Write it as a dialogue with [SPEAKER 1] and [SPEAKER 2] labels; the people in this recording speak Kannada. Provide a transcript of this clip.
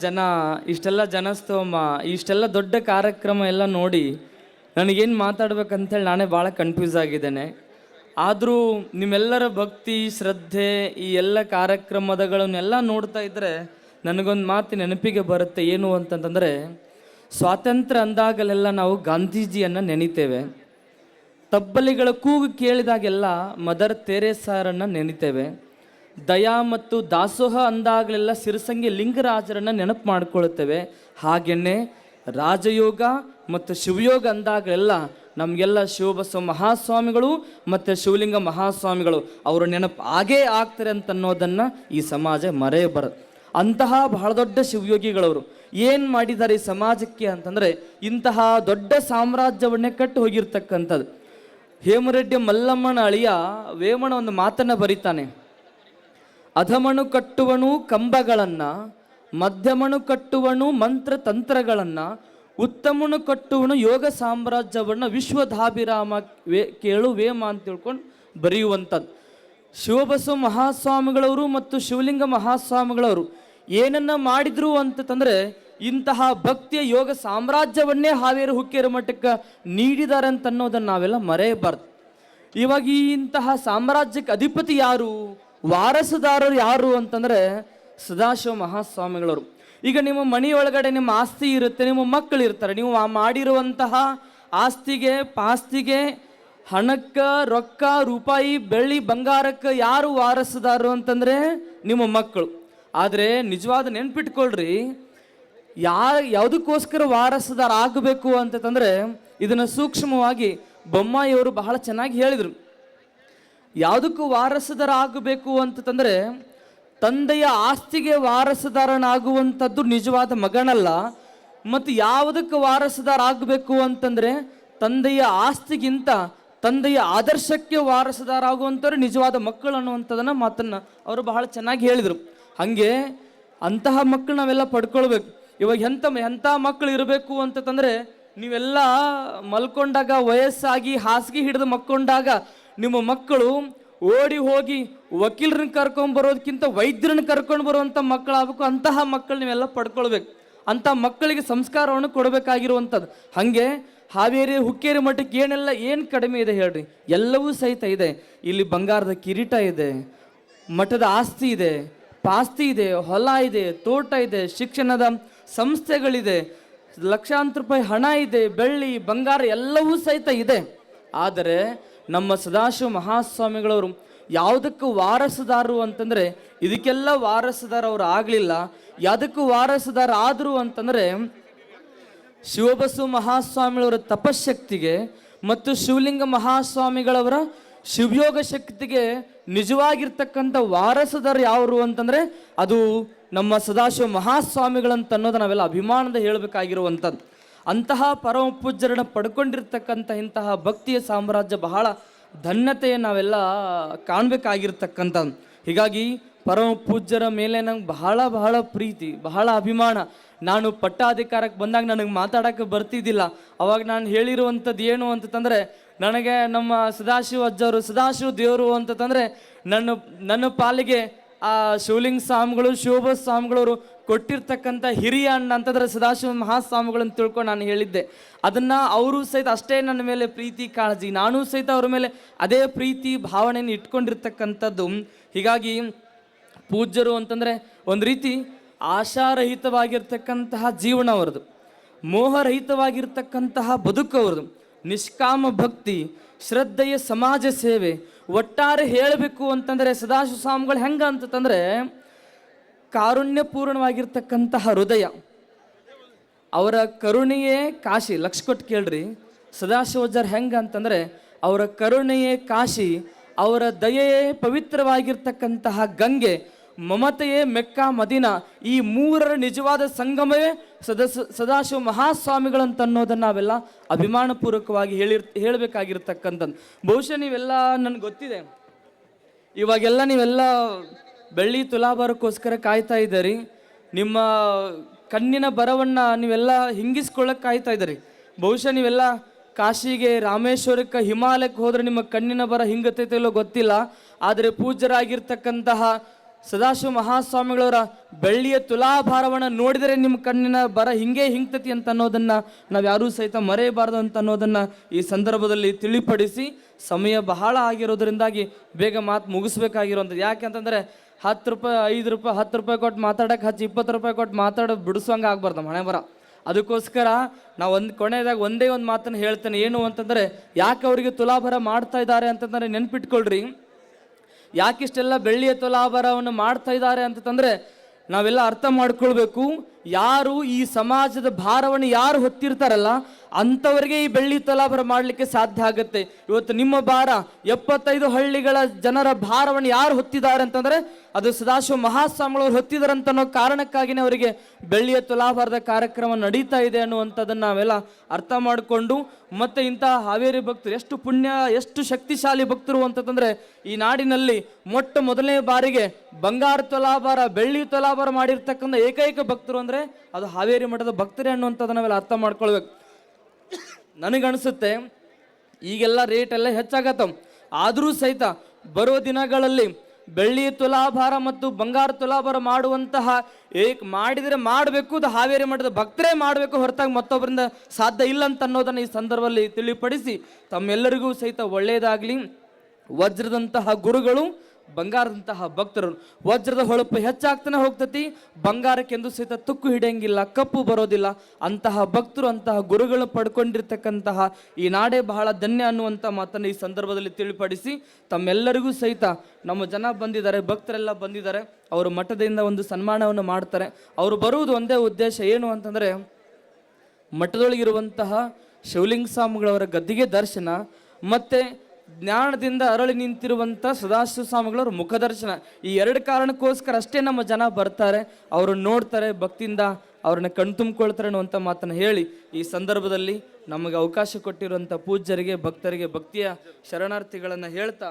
[SPEAKER 1] ಜನ, ಇಷ್ಟೆಲ್ಲ ಜನಸ್ತೋಮ, ಇಷ್ಟೆಲ್ಲ ದೊಡ್ಡ ಕಾರ್ಯಕ್ರಮ ಎಲ್ಲ ನೋಡಿ ನನಗೇನು ಮಾತಾಡ್ಬೇಕಂತೇಳಿ ನಾನೇ ಭಾಳ ಕನ್ಫ್ಯೂಸ್ ಆಗಿದ್ದೇನೆ. ಆದರೂ ನಿಮ್ಮೆಲ್ಲರ ಭಕ್ತಿ, ಶ್ರದ್ಧೆ, ಈ ಎಲ್ಲ ಕಾರ್ಯಕ್ರಮದಗಳನ್ನೆಲ್ಲ ನೋಡ್ತಾ ಇದ್ದರೆ ನನಗೊಂದು ಮಾತು ನೆನಪಿಗೆ ಬರುತ್ತೆ ಏನು ಅಂತಂತಂದರೆ, ಸ್ವಾತಂತ್ರ್ಯ ಅಂದಾಗಲೆಲ್ಲ ನಾವು ಗಾಂಧೀಜಿಯನ್ನು ನೆನಿತೇವೆ. ತಬ್ಬಲಿಗಳ ಕೂಗು ಕೇಳಿದಾಗೆಲ್ಲ ಮದರ್ ತೆರೇಸಾರನ್ನು ನೆನಿತೇವೆ. ದಯಾ ಮತ್ತು ದಾಸೋಹ ಅಂದಾಗಲೆಲ್ಲ ಸಿರಸಂಗಿ ಲಿಂಗರಾಜರನ್ನು ನೆನಪು ಮಾಡಿಕೊಳ್ಳುತ್ತೇವೆ ಹಾಗೆಯೇ ರಾಜಯೋಗ ಮತ್ತು ಶಿವಯೋಗ ಅಂದಾಗಲೆಲ್ಲ ನಮಗೆಲ್ಲ ಶಿವಬಸವ ಮಹಾಸ್ವಾಮಿಗಳು ಮತ್ತು ಶಿವಲಿಂಗ ಮಹಾಸ್ವಾಮಿಗಳು ಅವರ ನೆನಪು ಆಗೇ ಆಗ್ತಾರೆ ಅಂತ ಅನ್ನೋದನ್ನು ಈ ಸಮಾಜ ಮರೆಯಬಾರದು. ಅಂತಹ ಬಹಳ ದೊಡ್ಡ ಶಿವಯೋಗಿಗಳವರು ಏನು ಮಾಡಿದ್ದಾರೆ ಈ ಸಮಾಜಕ್ಕೆ ಅಂತಂದರೆ ಇಂತಹ ದೊಡ್ಡ ಸಾಮ್ರಾಜ್ಯವನ್ನೇ ಕಟ್ಟು ಹೋಗಿರ್ತಕ್ಕಂಥದ್ದು. ಹೇಮರೆಡ್ಡಿ ಮಲ್ಲಮ್ಮನ ಅಳಿಯ ವೇಮನ ಒಂದು ಮಾತನ್ನು ಬರೀತಾನೆ. ಅಧಮಣು ಕಟ್ಟುವನು ಕಂಬಗಳನ್ನು, ಮಧ್ಯಮಣು ಕಟ್ಟುವನು ಮಂತ್ರ ತಂತ್ರಗಳನ್ನು ಉತ್ತಮನು ಕಟ್ಟುವನು ಯೋಗ ಸಾಮ್ರಾಜ್ಯವನ್ನು ವಿಶ್ವಧಾಭಿರಾಮ ವೇ ಕೇಳು ವೇಮ ಅಂತ ತಿಳ್ಕೊಂಡು ಬರೆಯುವಂಥದ್ದು ಶಿವಬಸವ ಮಹಾಸ್ವಾಮಿಗಳವರು ಮತ್ತು ಶಿವಲಿಂಗ ಮಹಾಸ್ವಾಮಿಗಳವರು ಏನನ್ನ ಮಾಡಿದ್ರು ಅಂತಂದ್ರೆ ಇಂತಹ ಭಕ್ತಿಯ ಯೋಗ ಸಾಮ್ರಾಜ್ಯವನ್ನೇ ಹಾವೇರಿ ಹುಕ್ಕೇರಿ ಮಠಕ್ಕೆ ನೀಡಿದ್ದಾರೆ ಅಂತ ಅನ್ನೋದನ್ನು ನಾವೆಲ್ಲ ಮರೆಯಬಾರ್ದು. ಇವಾಗ ಈ ಇಂತಹ ಸಾಮ್ರಾಜ್ಯಕ್ಕೆ ಅಧಿಪತಿ ಯಾರು? ವಾರಸುದಾರರು ಯಾರು ಅಂತಂದ್ರೆ ಸದಾಶಿವ ಮಹಾಸ್ವಾಮಿಗಳವರು. ಈಗ ನಿಮ್ಮ ಮನೆಯೊಳಗಡೆ ನಿಮ್ಮ ಆಸ್ತಿ ಇರುತ್ತೆ, ನಿಮ್ಮ ಮಕ್ಕಳು ಇರ್ತಾರೆ. ನೀವು ಮಾಡಿರುವಂತಹ ಆಸ್ತಿಗೆ, ಪಾಸ್ತಿಗೆ ಹಣಕ್ಕೆ, ರೊಕ್ಕ, ರೂಪಾಯಿ, ಬೆಳ್ಳಿ, ಬಂಗಾರಕ್ಕೆ ಯಾರು ವಾರಸುದಾರರು ಅಂತಂದ್ರೆ ನಿಮ್ಮ ಮಕ್ಕಳು. ಆದರೆ ನಿಜವಾದ ನೆನ್ಪಿಟ್ಕೊಳ್ರಿ, ಯಾ, ಯಾವುದಕ್ಕೋಸ್ಕರ ವಾರಸುದಾರ ಆಗಬೇಕು ಅಂತಂದ್ರೆ ಇದನ್ನು ಸೂಕ್ಷ್ಮವಾಗಿ ಬೊಮ್ಮಾಯಿಯವರು ಬಹಳ ಚೆನ್ನಾಗಿ ಹೇಳಿದರು. ಯಾವುದಕ್ಕೂ ವಾರಸುದಾರ ಆಗಬೇಕು ಅಂತಂದ್ರೆ ತಂದೆಯ ಆಸ್ತಿಗೆ ವಾರಸದಾರನಾಗುವಂಥದ್ದು ನಿಜವಾದ ಮಗನಲ್ಲ. ಮತ್ತು ಯಾವುದಕ್ಕೆ ವಾರಸುದಾರ ಆಗಬೇಕು ಅಂತಂದ್ರೆ ತಂದೆಯ ಆಸ್ತಿಗಿಂತ ತಂದೆಯ ಆದರ್ಶಕ್ಕೆ ವಾರಸದಾರಾಗುವಂಥವ್ರು ನಿಜವಾದ ಮಕ್ಕಳು ಅನ್ನುವಂಥದ್ದನ್ನು ಮಾತನ್ನು ಅವರು ಬಹಳ ಚೆನ್ನಾಗಿ ಹೇಳಿದರು. ಹಾಗೆ ಅಂತಹ ಮಕ್ಕಳು ನಾವೆಲ್ಲ ಪಡ್ಕೊಳ್ಬೇಕು. ಇವಾಗ ಎಂಥ ಎಂಥ ಮಕ್ಕಳು ಇರಬೇಕು ಅಂತಂದರೆ ನೀವೆಲ್ಲ ಮಲ್ಕೊಂಡಾಗ ವಯಸ್ಸಾಗಿ ಹಾಸಿಗೆ ಹಿಡಿದು ಮಕ್ಕೊಂಡಾಗ ನಿಮ್ಮ ಮಕ್ಕಳು ಓಡಿ ಹೋಗಿ ವಕೀಲರನ್ನ ಕರ್ಕೊಂಡ್ ಬರೋದಕ್ಕಿಂತ ವೈದ್ಯರನ್ನ ಕರ್ಕೊಂಡು ಬರುವಂಥ ಮಕ್ಕಳಾಗಬೇಕು, ಅಂತಹ ಮಕ್ಕಳು ನೀವೆಲ್ಲ ಪಡ್ಕೊಳ್ಬೇಕು. ಅಂಥ ಮಕ್ಕಳಿಗೆ ಸಂಸ್ಕಾರವನ್ನು ಕೊಡಬೇಕಾಗಿರುವಂಥದ್ದು. ಹಾಗೆ ಹಾವೇರಿ, ಹುಕ್ಕೇರಿ ಮಠಕ್ಕೆ ಏನೆಲ್ಲ, ಏನು ಕಡಿಮೆ ಇದೆ ಹೇಳ್ರಿ? ಎಲ್ಲವೂ ಸಹಿತ ಇದೆ. ಇಲ್ಲಿ ಬಂಗಾರದ ಕಿರೀಟ ಇದೆ, ಮಠದ ಆಸ್ತಿ ಇದೆ, ಪಾಸ್ತಿ ಇದೆ, ಹೊಲ ಇದೆ, ತೋಟ ಇದೆ, ಶಿಕ್ಷಣದ ಸಂಸ್ಥೆಗಳಿದೆ, ಲಕ್ಷಾಂತರ ರೂಪಾಯಿ ಹಣ ಇದೆ, ಬೆಳ್ಳಿ, ಬಂಗಾರ ಎಲ್ಲವೂ ಸಹಿತ ಇದೆ. ಆದರೆ ನಮ್ಮ ಸದಾಶಿವ ಮಹಾಸ್ವಾಮಿಗಳವರು ಯಾವುದಕ್ಕೂ ವಾರಸುದಾರರು ಅಂತಂದರೆ ಇದಕ್ಕೆಲ್ಲ ವಾರಸುದಾರ ಅವರು ಆಗಲಿಲ್ಲ. ಯಾವುದಕ್ಕೂ ವಾರಸುದಾರ ಆದರು ಅಂತಂದರೆ ಶಿವಬಸವ ಮಹಾಸ್ವಾಮಿಗಳವರ ತಪಶಕ್ತಿಗೆ ಮತ್ತು ಶಿವಲಿಂಗ ಮಹಾಸ್ವಾಮಿಗಳವರ ಶಿವಯೋಗ ಶಕ್ತಿಗೆ ನಿಜವಾಗಿರ್ತಕ್ಕಂಥ ವಾರಸುದಾರ ಯಾವರು ಅಂತಂದ್ರೆ ಅದು ನಮ್ಮ ಸದಾಶಿವ ಮಹಾಸ್ವಾಮಿಗಳಂತ ಅನ್ನೋದು ನಾವೆಲ್ಲ ಅಭಿಮಾನದ ಹೇಳಬೇಕಾಗಿರುವಂಥದ್ದು. ಅಂತಹ ಪರಮ ಪೂಜ್ಯರನ್ನ ಪಡ್ಕೊಂಡಿರ್ತಕ್ಕಂಥ ಇಂತಹ ಭಕ್ತಿಯ ಸಾಮ್ರಾಜ್ಯ ಬಹಳ ಧನ್ಯತೆಯ ನಾವೆಲ್ಲ ಕಾಣಬೇಕಾಗಿರ್ತಕ್ಕಂಥದ್ದು. ಹೀಗಾಗಿ ಪರಮ ಪೂಜ್ಯರ ಮೇಲೆ ನಂಗೆ ಬಹಳ ಬಹಳ ಪ್ರೀತಿ, ಬಹಳ ಅಭಿಮಾನ. ನಾನು ಪಟ್ಟಾಧಿಕಾರಕ್ಕೆ ಬಂದಾಗ ನನಗೆ ಮಾತಾಡೋಕ್ಕೆ ಬರ್ತಿದ್ದಿಲ್ಲ. ಅವಾಗ ನಾನು ಹೇಳಿರುವಂಥದ್ದು ಏನು ಅಂತಂದರೆ, ನನಗೆ ನಮ್ಮ ಸದಾಶಿವ ಅಜ್ಜವರು ಸದಾಶಿವ ದೇವರು ಅಂತಂದರೆ, ನನ್ನ ನನ್ನ ಪಾಲಿಗೆ ಆ ಶಿವಲಿಂಗ ಸ್ವಾಮಿಗಳು ಶಿವಭ ಸ್ವಾಮಿಗಳವರು ಕೊಟ್ಟಿರ್ತಕ್ಕಂಥ ಹಿರಿಯ ಅಣ್ಣ ಅಂತಂದ್ರೆ ಸದಾಶಿವ ಮಹಾಸ್ವಾಮಿಗಳನ್ನು ತಿಳ್ಕೊಂಡು ನಾನು ಹೇಳಿದ್ದೆ. ಅದನ್ನು ಅವರು ಸಹಿತ ಅಷ್ಟೇ ನನ್ನ ಮೇಲೆ ಪ್ರೀತಿ, ಕಾಳಜಿ. ನಾನು ಸಹಿತ ಅವ್ರ ಮೇಲೆ ಅದೇ ಪ್ರೀತಿ ಭಾವನೆಯನ್ನು ಇಟ್ಕೊಂಡಿರ್ತಕ್ಕಂಥದ್ದು. ಹೀಗಾಗಿ ಪೂಜ್ಯರು ಅಂತಂದರೆ ಒಂದು ರೀತಿ ಆಶಾರಹಿತವಾಗಿರ್ತಕ್ಕಂತಹ ಜೀವನ ಅವರದು ಮೋಹರಹಿತವಾಗಿರ್ತಕ್ಕಂತಹ ಬದುಕು ಅವರದು ನಿಷ್ಕಾಮ ಭಕ್ತಿ, ಶ್ರದ್ಧೆಯ ಸಮಾಜ ಸೇವೆ. ಒಟ್ಟಾರೆ ಹೇಳಬೇಕು ಅಂತಂದರೆ ಸದಾಶಿವ ಸ್ವಾಮಿಗಳು ಹೆಂಗೆ ಅಂತಂದರೆ ಕಾರುಣ್ಯಪೂರ್ಣವಾಗಿರ್ತಕ್ಕಂತಹ ಹೃದಯ. ಅವರ ಕರುಣೆಯೇ ಕಾಶಿ. ಲಕ್ಷ ಕೊಟ್ಟು ಕೇಳ್ರಿ. ಸದಾಶಿವಜರ್ ಹೆಂಗೆ ಅಂತಂದರೆ, ಅವರ ಕರುಣೆಯೇ ಕಾಶಿ, ಅವರ ದಯೆಯೇ ಪವಿತ್ರವಾಗಿರ್ತಕ್ಕಂತಹ ಗಂಗೆ, ಮಮತೆಯೇ ಮೆಕ್ಕ ಮದಿನ, ಈ ಮೂರರ ನಿಜವಾದ ಸಂಗಮವೇ ಸದಸ್, ಸದಾಶಿವ ಮಹಾಸ್ವಾಮಿಗಳಂತ ಅನ್ನೋದನ್ನು ನಾವೆಲ್ಲ ಅಭಿಮಾನಪೂರ್ವಕವಾಗಿ ಹೇಳಿರ್, ಹೇಳಬೇಕಾಗಿರ್ತಕ್ಕಂಥದ್ದು. ಬಹುಶಃ ನೀವೆಲ್ಲ ನನಗೆ ಗೊತ್ತಿದೆ. ಇವಾಗೆಲ್ಲ ನೀವೆಲ್ಲ ಬೆಳ್ಳಿ ತುಲಾಭಾರಕ್ಕೋಸ್ಕರ ಕಾಯ್ತಾ ಇದ್ದೀರಿ. ನಿಮ್ಮ ಕಣ್ಣಿನ ಬರವನ್ನು ನೀವೆಲ್ಲ ಹಿಂಗಿಸ್ಕೊಳ್ಳೋಕೆ ಕಾಯ್ತಾ ಇದ್ದೀರಿ. ಬಹುಶಃ ನೀವೆಲ್ಲ ಕಾಶಿಗೆ ರಾಮೇಶ್ವರಕ್ಕೆ ಹಿಮಾಲಯಕ್ಕೆ ಹೋದ್ರೆ ನಿಮ್ಮ ಕಣ್ಣಿನ ಬರ ಹಿಂಗತೈತೆ ಇಲ್ಲೋ ಗೊತ್ತಿಲ್ಲ. ಆದರೆ ಪೂಜ್ಯರಾಗಿರ್ತಕ್ಕಂತಹ ಸದಾಶಿವ ಮಹಾಸ್ವಾಮಿಗಳವರ ಬೆಳ್ಳಿಯ ತುಲಾಭಾರವನ್ನು ನೋಡಿದರೆ ನಿಮ್ಮ ಕಣ್ಣಿನ ಬರ ಹಿಂಗೆ ಹಿಂಗ್ತತಿ ಅಂತ ಅನ್ನೋದನ್ನ ನಾವು ಯಾರೂ ಸಹಿತ ಮರೆಯಬಾರದು ಅಂತ ಅನ್ನೋದನ್ನ ಈ ಸಂದರ್ಭದಲ್ಲಿ ತಿಳಿಪಡಿಸಿ ಸಮಯ ಬಹಳ ಆಗಿರೋದ್ರಿಂದಾಗಿ ಬೇಗ ಮಾತು ಮುಗಿಸ್ಬೇಕಾಗಿರೋಂಥದ್ದು ಯಾಕೆ ಅಂತಂದ್ರೆ ಹತ್ತು ರೂಪಾಯಿ, ಐದು ರೂಪಾಯಿ, ಹತ್ತು ರೂಪಾಯಿ ಕೊಟ್ಟು ಮಾತಾಡೋಕೆ ಹಚ್ಚಿ ಇಪ್ಪತ್ತು ರೂಪಾಯಿ ಕೊಟ್ಟು ಮಾತಾಡೋ ಬಿಡಿಸೋಂಗೆ ಆಗ್ಬಾರ್ದು ಹಣೆ ಬರ. ಅದಕ್ಕೋಸ್ಕರ ನಾವು ಒಂದು ಕೊನೆಯದಾಗ ಒಂದೇ ಒಂದು ಮಾತನ್ನು ಹೇಳ್ತೇನೆ. ಏನು ಅಂತಂದರೆ ಯಾಕೆ ಅವರಿಗೆ ತುಲಾಭಾರ ಮಾಡ್ತಾ ಇದ್ದಾರೆ ಅಂತಂದರೆ ನೆನ್ಪಿಟ್ಕೊಳ್ರಿ. ಯಾಕಿಷ್ಟೆಲ್ಲ ಬೆಳ್ಳಿಯ ತುಲಾಭಾರವನ್ನು ಮಾಡ್ತಾ ಇದ್ದಾರೆ ಅಂತಂದರೆ ನಾವೆಲ್ಲ ಅರ್ಥ ಮಾಡ್ಕೊಳ್ಬೇಕು. ಯಾರು ಈ ಸಮಾಜದ ಭಾರವನ್ನು ಯಾರು ಹೊತ್ತಿರ್ತಾರಲ್ಲ, ಅಂಥವರಿಗೆ ಈ ಬೆಳ್ಳಿ ತಲಾಭಾರ ಮಾಡಲಿಕ್ಕೆ ಸಾಧ್ಯ ಆಗುತ್ತೆ. ಇವತ್ತು ನಿಮ್ಮ ಭಾರ, ಎಪ್ಪತ್ತೈದು ಹಳ್ಳಿಗಳ ಜನರ ಭಾರವನ್ನು ಯಾರು ಹೊತ್ತಿದ್ದಾರೆ ಅಂತಂದ್ರೆ, ಅದು ಸದಾಶಿವ ಮಹಾಸ್ವಾಮಿಗಳವ್ರು ಹೊತ್ತಿದ್ದಾರೆ ಅಂತ ಅನ್ನೋ ಕಾರಣಕ್ಕಾಗಿನೇ ಅವರಿಗೆ ಬೆಳ್ಳಿಯ ತುಲಾಭಾರದ ಕಾರ್ಯಕ್ರಮ ನಡೀತಾ ಇದೆ ಅನ್ನುವಂಥದ್ದನ್ನು ನಾವೆಲ್ಲ ಅರ್ಥ ಮಾಡಿಕೊಂಡು, ಮತ್ತೆ ಇಂತಹ ಹಾವೇರಿ ಭಕ್ತರು ಎಷ್ಟು ಪುಣ್ಯ, ಎಷ್ಟು ಶಕ್ತಿಶಾಲಿ ಭಕ್ತರು ಅಂತಂದ್ರೆ, ಈ ನಾಡಿನಲ್ಲಿ ಮೊಟ್ಟ ಮೊದಲನೇ ಬಾರಿಗೆ ಬಂಗಾರ ತುಲಾಭಾರ, ಬೆಳ್ಳಿ ತುಲಾಭಾರ ಮಾಡಿರ್ತಕ್ಕಂಥ ಏಕೈಕ ಭಕ್ತರು ಅಂದ್ರೆ ಅದು ಹಾವೇರಿ ಮಠದ ಭಕ್ತರೇ ಅನ್ನುವಂಥದ್ದು ನಾವೆಲ್ಲ ಅರ್ಥ ಮಾಡ್ಕೊಳ್ಬೇಕು. ನನಗನ್ಸುತ್ತೆ ಈಗೆಲ್ಲ ರೇಟ್ ಎಲ್ಲ ಹೆಚ್ಚಾಗತ್ತ ಆದರೂ ಸಹಿತ ಬರೋ ದಿನಗಳಲ್ಲಿ ಬೆಳ್ಳಿ ತುಲಾಭಾರ ಮತ್ತು ಬಂಗಾರ ತುಲಾಭಾರ ಮಾಡುವಂತಹ ಏಕ್ ಮಾಡಿದರೆ ಮಾಡಬೇಕು, ಅದು ಹಾವೇರಿ ಮಠದ ಭಕ್ತರೇ ಮಾಡಬೇಕು ಹೊರತಾಗಿ ಮತ್ತೊಬ್ಬರಿಂದ ಸಾಧ್ಯ ಇಲ್ಲ ಅಂತ ಅನ್ನೋದನ್ನ ಈ ಸಂದರ್ಭದಲ್ಲಿ ತಿಳಿಪಡಿಸಿ ತಮ್ಮೆಲ್ಲರಿಗೂ ಸಹಿತ ಒಳ್ಳೆಯದಾಗಲಿ ವಜ್ರದಂತಹ ಗುರುಗಳು ಬಂಗಾರದಂತಹ ಭಕ್ತರು ವಜ್ರದ ಹೊಳಪು ಹೆಚ್ಚಾಗ್ತಾನೆ ಹೋಗ್ತತಿ. ಬಂಗಾರಕ್ಕೆಂದು ಸಹಿತ ತುಕ್ಕು ಹಿಡಿಯಂಗಿಲ್ಲ, ಕಪ್ಪು ಬರೋದಿಲ್ಲ. ಅಂತಹ ಭಕ್ತರು, ಅಂತಹ ಗುರುಗಳು ಪಡ್ಕೊಂಡಿರ್ತಕ್ಕಂತಹ ಈ ನಾಡೇ ಬಹಳ ಧನ್ಯ ಅನ್ನುವಂಥ ಮಾತನ್ನು ಈ ಸಂದರ್ಭದಲ್ಲಿ ತಿಳಿಪಡಿಸಿ ತಮ್ಮೆಲ್ಲರಿಗೂ ಸಹಿತ ನಮ್ಮ ಜನ ಬಂದಿದ್ದಾರೆ, ಭಕ್ತರೆಲ್ಲ ಬಂದಿದ್ದಾರೆ. ಅವರು ಮಠದಿಂದ ಒಂದು ಸನ್ಮಾನವನ್ನು ಮಾಡ್ತಾರೆ. ಅವರು ಬರುವುದು ಒಂದೇ ಉದ್ದೇಶ ಏನು ಅಂತಂದರೆ ಮಠದೊಳಗಿರುವಂತಹ ಶಿವಲಿಂಗ ಸ್ವಾಮಿಗಳವರ ಗದ್ದಿಗೆ ದರ್ಶನ, ಮತ್ತೆ ಜ್ಞಾನದಿಂದ ಅರಳಿ ನಿಂತಿರುವಂಥ ಸದಾಶಿವ ಸ್ವಾಮಿಗಳವ್ರ ಮುಖದರ್ಶನ. ಈ ಎರಡು ಕಾರಣಕ್ಕೋಸ್ಕರ ಅಷ್ಟೇ ನಮ್ಮ ಜನ ಬರ್ತಾರೆ. ಅವ್ರನ್ನ ನೋಡ್ತಾರೆ, ಭಕ್ತಿಯಿಂದ ಅವ್ರನ್ನ ಕಣ್ತುಂಬಿಕೊಳ್ತಾರೆ ಅನ್ನುವಂಥ ಮಾತನ್ನು ಹೇಳಿ ಈ ಸಂದರ್ಭದಲ್ಲಿ ನಮಗೆ ಅವಕಾಶ ಕೊಟ್ಟಿರುವಂಥ ಪೂಜ್ಯರಿಗೆ, ಭಕ್ತರಿಗೆ ಭಕ್ತಿಯ ಶರಣಾರ್ಥಿಗಳನ್ನು ಹೇಳ್ತಾ